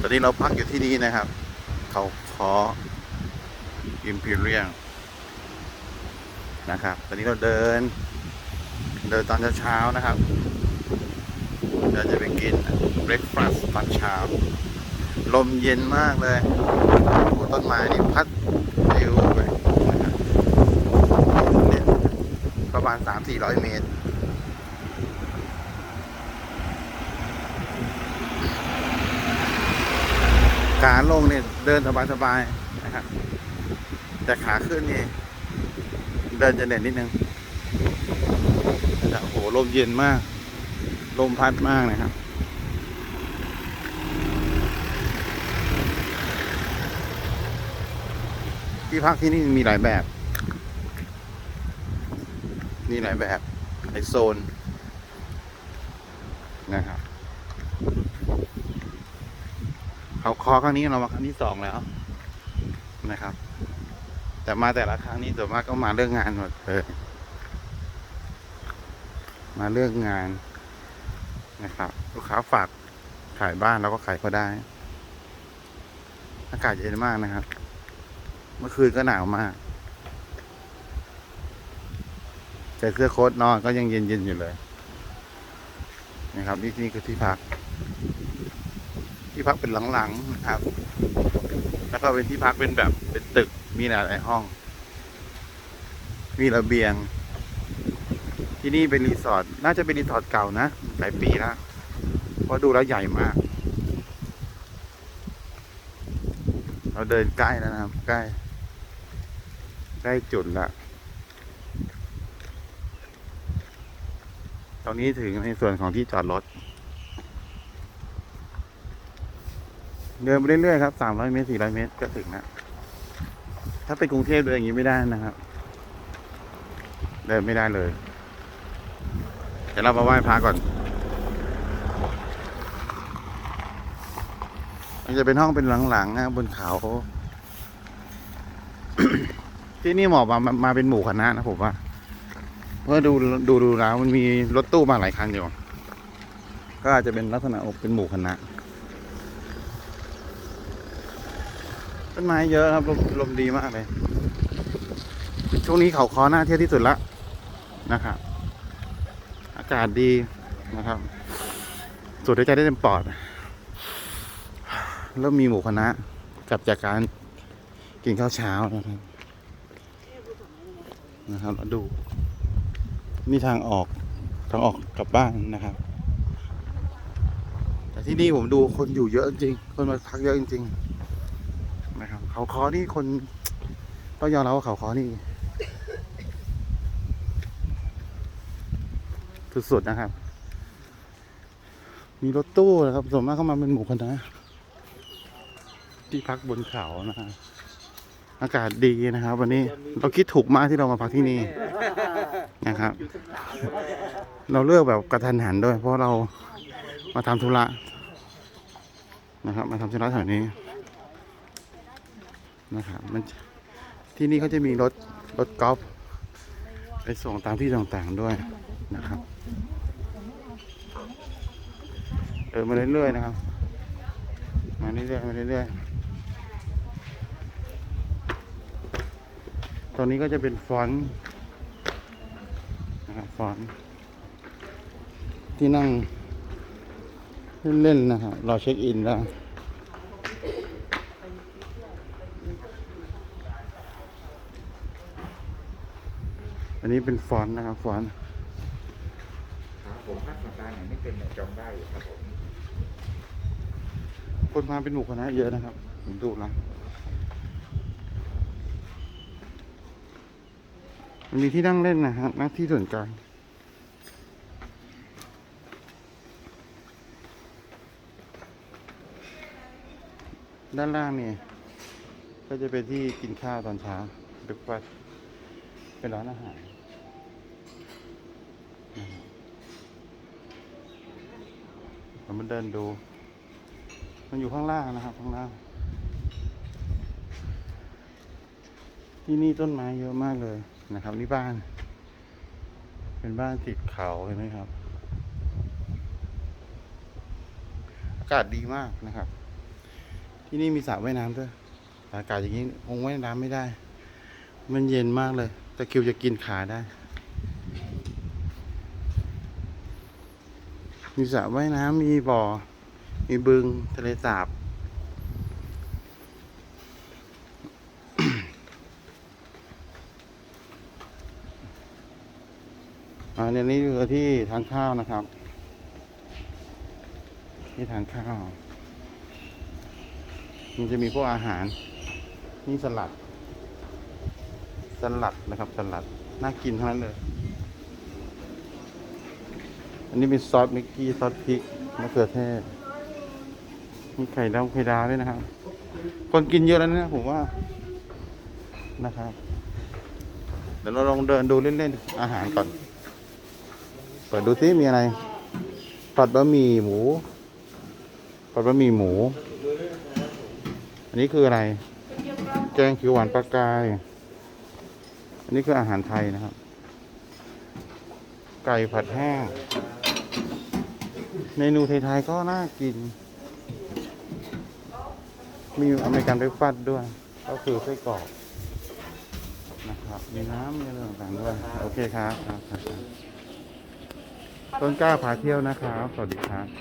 ตอนนี้เราพักอยู่ที่นี่นะครับ เขาคออิมพีเรียนะครับ ตอนนี้เราเดิน เดินตอนเช้าๆนะครับเราจะไปกินเบรคฟาสต์ตอนเช้า ลมเย็นมากเลยโอ้ต้นไม้นี่พัดปลิวไปนะครับเนี่ยประมาณ 3-400 เมตร ขาลงเนี่ยเดินสบายๆนะครับ แต่ขาขึ้นนี่เดินจะเหน็ดนิดนึงโอ้โหลมเย็นมาก ลมพัดมากนะครับที่พักที่นี่มีหลายแบบ มีหลายแบบหลายโซนนะครับ เขาคอครั้งนี้เรามาครั้งที่สองแล้วนะครับ แต่มาแต่ละครั้งนี้ส่วนมากก็มาเรื่องงานหมดเลยมาเรื่องงานนะครับ ลูกค้าฝากขายบ้านเราก็ขายก็ได้ อากาศเย็นมากนะครับ เมื่อคืนก็หนาวมากใส่เสื้อโค้ทนอนก็ยังเย็นๆอยู่เลย นะครับนี่นี่คือที่พัก ที่พักเป็นหลังๆนะครับ แล้วก็เป็นที่พักเป็นแบบเป็นตึกมีหลายห้อง มีระเบียง ที่นี่เป็นรีสอร์ทน่าจะเป็นรีสอร์ทเก่านะหลายปีแล้วเพราะดูแล้วใหญ่มาก เราเดินใกล้แล้วนะครับ ใกล้ใกล้จุดละตอนนี้ถึงในส่วนของที่จอดรถ เดินไปเรื่อยๆครับสามร้อยเมตรสี่ร้อยเมตรก็ถึงนะถ้าไปกรุงเทพเดินอย่างนี้ไม่ได้นะครับ เดินไม่ได้เลย เดี๋ยวเรามาไหว้พระก่อนมันจะเป็นห้องเป็นหลังๆนะบนเขา ที่นี่เหมาะมามามาเป็นหมู่คณะนะผมว่า เพราะดูดูดูแล้วมันมีรถตู้มาหลายคันอยู่ ก็อาจจะเป็นลักษณะเป็นหมู่คณะ ต้นไม้เยอะครับลมลมดีมากเลย ช่วงนี้เขาคอหน้าเที่ยวที่สุดละนะครับอากาศดีนะครับสูดหายใจได้เต็มปอด แล้วมีหมู่คณะกลับจากการกินข้าวเช้านะครับนะครับดู นี่ทางออกทางออกกลับบ้านนะครับ แต่ที่นี่ผมดูคนอยู่เยอะจริง คนมาพักเยอะจริง ๆ นะครับ เขาคอนี่คนต้องยอมรับว่าเขาคอนี่สุดๆนะครับ มีรถตู้นะครับส่วนมากเข้ามาเป็นหมู่คณะที่พักบนเขานะฮะอากาศดีนะครับ วันนี้เราคิดถูกมากที่เรามาพักที่นี่นะครับ เราเลือกแบบกระทันหันด้วย เพราะเรามาทำธุระนะครับ มาทำธุระแถวนี้ นะครับมันที่นี่เขาจะมีรถรถกอล์ฟไปส่งตามที่ต่างๆด้วยนะครับเออมาเรื่อยๆนะครับ มาเรื่อยๆมาเรื่อยๆตอนนี้ก็จะเป็นฟอนต์นะครับฟอนต์ที่นั่งเล่นๆนะครับรอเช็คอินแล้ว อันนี้เป็นฟอนต์นะครับฟอนต์ครับผมถ้าสัปดาห์ไหนไม่เป็นเนี่ยจองได้อยู่ครับผมคนมาเป็นหมู่คณะเยอะนะครับผมดูแล้วมันมีที่นั่งเล่นนะฮะนักที่ส่วนกลางด้านล่างเนี่ย ก็จะเป็นที่กินข้าวตอนเช้าเบรกฟาสต์เป็นร้านอาหารนะครับ เรามาเดินดู มันอยู่ข้างล่างนะครับ ข้างล่าง ที่นี่ต้นไม้เยอะมากเลยนะครับนี่บ้าน เป็นบ้านติดเขาเห็นไหมครับ อากาศดีมากนะครับ ที่นี่มีสระว่ายน้ำด้วยอากาศอย่างนี้คงว่ายน้ำไม่ได้ มันเย็นมากเลยตะคริวจะกินขาได้ มีสระว่ายน้ำมีบ่อ มีบึงทะเลสาบ อ่าเนี่ยนี่คือที่ทานข้าวนะครับ ที่ทานข้าว มันจะมีพวกอาหาร นี่สลัด สลัดนะครับ สลัด น่ากินทั้งนั้นเลย นนี้เป็นซอสมิกกี้ซอสพริกมะเขือเทศมีไข่ดาวไข่ดาวด้วยนะครับ คนกินเยอะแล้วนะผมว่า นะครับ เดี๋ยวเราลองเดินดูเล่นๆ อาหารก่อน เปิดดูซิมีอะไร ผัดบะหมี่หมู ผัดบะหมี่หมู อันนี้คืออะไร แกงเขียวหวานปลากาย อันนี้คืออาหารไทยนะครับ ไก่ผัดแห้ง เมนูไทยๆก็น่ากิน มีอเมริกันเบรคฟาสต์ด้วย ก็คือไส้กรอกนะครับ มีน้ำมีอะไรต่างๆด้วย โอเคครับครับครับต้นกล้าพาเที่ยวนะครับ สวัสดีครับ